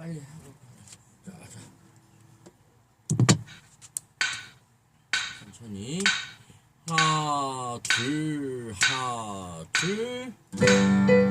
빨리 하고. 자, 자. 천천히. 하나, 둘, 하나, 둘.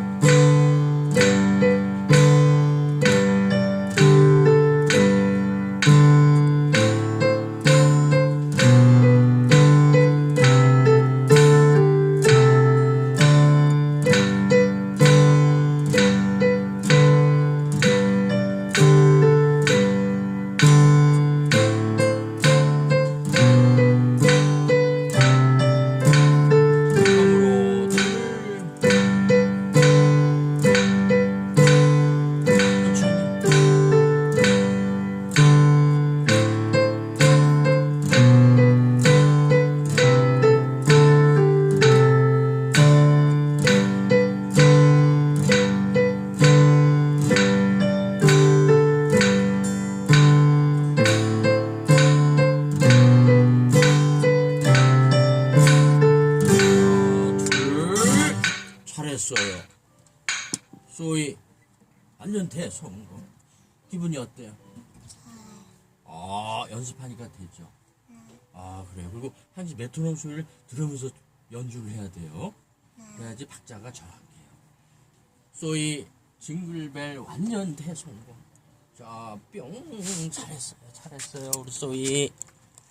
잘했어요. 소희 완전 대성공. 기분이 어때요? 아 연습하니까 되죠. 아 그래요. 그리고 항상 메트로놈 소리를 들으면서 연주를 해야 돼요. 그래야지 박자가 정확해요. 소희 징글벨 완전 대성공. 자, 뿅 잘했어요. 잘했어요. 우리 소희.